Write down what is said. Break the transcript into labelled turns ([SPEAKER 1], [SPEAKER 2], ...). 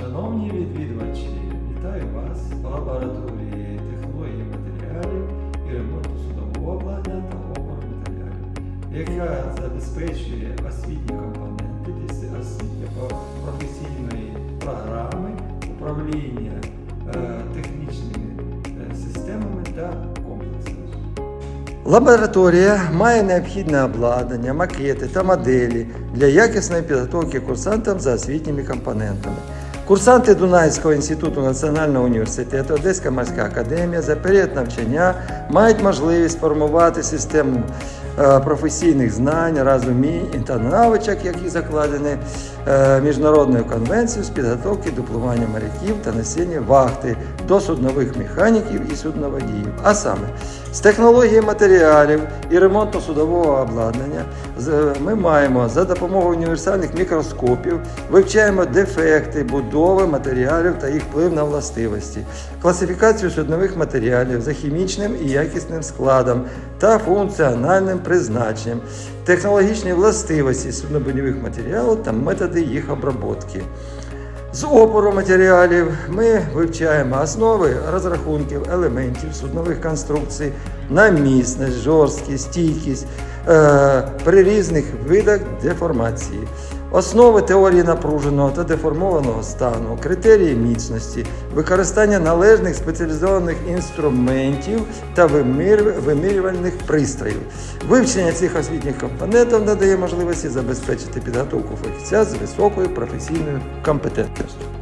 [SPEAKER 1] Шановні відвідувачі, вітаю вас в лабораторії технології матеріалів і ремонту судового обладнання та матеріалів, яка забезпечує освітні компоненти освітньо-професійної програми управління е, технічними е, системами та комплексами. Лабораторія має необхідне обладнання, макети та моделі для якісної підготовки курсантам за освітніми компонентами. Курсанти Дунайського інституту національного університету Одеська морська академія за період навчання мають можливість формувати систему професійних знань, розумінь та навичок, які закладені міжнародною конвенцією з підготовки до моряків та несення вахти до суднових механіків і судноводіїв. А саме з технології матеріалів і ремонту судового обладнання ми маємо за допомогою універсальних мікроскопів вивчаємо дефекти будови матеріалів та їх вплив на властивості, класифікацію суднових матеріалів за хімічним і якісним складом та функціональним призначенням, технологічні властивості суднобудівних матеріалів та методи їх обробки. З опору матеріалів ми вивчаємо основи розрахунків елементів суднових конструкцій на міцність, жорсткість, стійкість е, при різних видах деформації, основи теорії напруженого та деформованого стану, критерії міцності, використання належних спеціалізованих інструментів та вимір, вимірювальних пристроїв. Вивчення цих освітніх компонентів надає можливості забезпечити підготовку фахівця з високою професійною компетентністю.